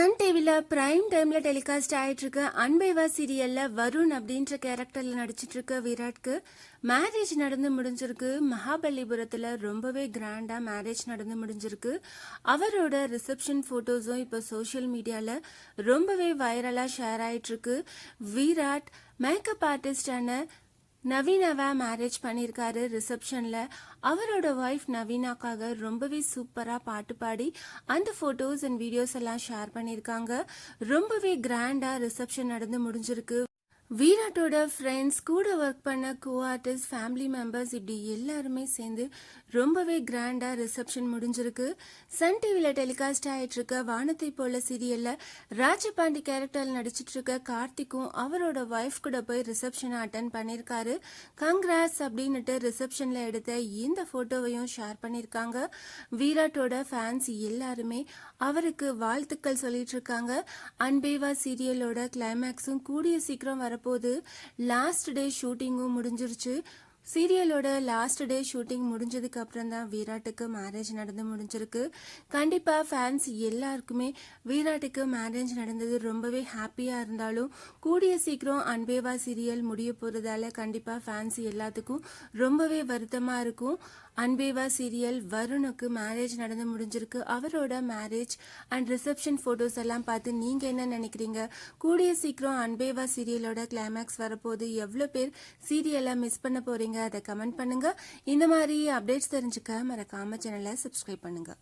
Sun டிவியில் prime டைமில் telecast ஆகிட்டுருக்கு அன்பைவா சீரியலில் வருண் அப்படின்ற கேரக்டரில் நடிச்சிட்ருக்க விராட்க்கு. மேரேஜ் நடந்து முடிஞ்சிருக்கு. மகாபலிபுரத்தில் ரொம்பவே கிராண்டாக மேரேஜ் நடந்து முடிஞ்சிருக்கு. அவரோட ரிசப்ஷன் ஃபோட்டோஸும் இப்போ சோஷியல் மீடியாவில் ரொம்பவே வைரலாக ஷேர் ஆகிட்டுருக்கு விராட் மேக்கப் ஆர்டிஸ்டான நவீனாவை மேரேஜ் பண்ணியிருக்காரு ரிசப்ஷனில் அவரோட ஒய்ஃப் நவீனாக்காக ரொம்பவே சூப்பராக பாட்டு பாடி அந்த ஃபோட்டோஸ் அண்ட் வீடியோஸ் எல்லாம் ஷேர் பண்ணியிருக்காங்க ரொம்பவே கிராண்டாக ரிசப்ஷன் நடந்து முடிஞ்சிருக்கு. வீராட்டோட ஃப்ரெண்ட்ஸ் கூட ஒர்க் பண்ண கோ ஆர்டிஸ்ட் ஃபேமிலி மெம்பர்ஸ் இப்படி எல்லாருமே சேர்ந்து ரொம்பவே கிராண்டாக ரிசப்ஷன் முடிஞ்சிருக்கு. சன் டிவியில் டெலிகாஸ்ட் ஆயிட்டு இருக்க வானத்தை போல சீரியலில் ராஜபாண்டி கேரக்டரில் நடிச்சிட்டு இருக்க கார்த்திக்கும் அவரோட ஒய்ஃப் கூட போய் ரிசப்ஷனை அட்டன் பண்ணியிருக்காரு. கங்க்ராஸ் அப்படின்னுட்டு ரிசப்ஷனில் எடுத்த இந்த ஃபோட்டோவையும் ஷேர் பண்ணியிருக்காங்க. வீராட்டோட ஃபேன்ஸ் எல்லாருமே அவருக்கு வாழ்த்துக்கள் சொல்லிட்டு இருக்காங்க அன்பேவா சீரியலோட கிளைமேக்ஸும் கூடிய சீக்கிரம் போது லாஸ்ட் டே ஷூட்டிங்கும் முடிஞ்சிருச்சு. சீரியலோட லாஸ்ட் டே ஷூட்டிங் முடிஞ்சதுக்கு அப்புறம் தான் வீராட்டுக்கு மேரேஜ் நடந்து முடிஞ்சிருக்கு. கண்டிப்பாக ஃபேன்ஸ் எல்லாருக்குமே வீராட்டுக்கு மேரேஜ் நடந்தது ரொம்பவே ஹாப்பியாக இருந்தாலும் கூடிய சீக்கிரம் அன்பேவா சீரியல் முடிய போகிறதால கண்டிப்பாக ஃபேன்ஸ் எல்லாத்துக்கும் ரொம்பவே வருத்தமாக இருக்கும். அன்பேவா சீரியல் வருணுக்கு மேரேஜ் நடந்து முடிஞ்சிருக்கு. அவரோட மேரேஜ் அண்ட் ரிசப்ஷன் ஃபோட்டோஸ் எல்லாம் பார்த்து நீங்கள் என்ன நினைக்கிறீங்க? கூடிய சீக்கிரம் அன்பேவா சீரியலோட கிளைமேக்ஸ் வரப்போது எவ்வளோ பேர் சீரியலை மிஸ் பண்ண போகிறீங்க அதை கமெண்ட் பண்ணுங்க. இந்த மாதிரி அப்டேட்ஸ் தெரிஞ்சுக்க மறக்காமல் சேனலை சப்ஸ்கிரைப் பண்ணுங்க.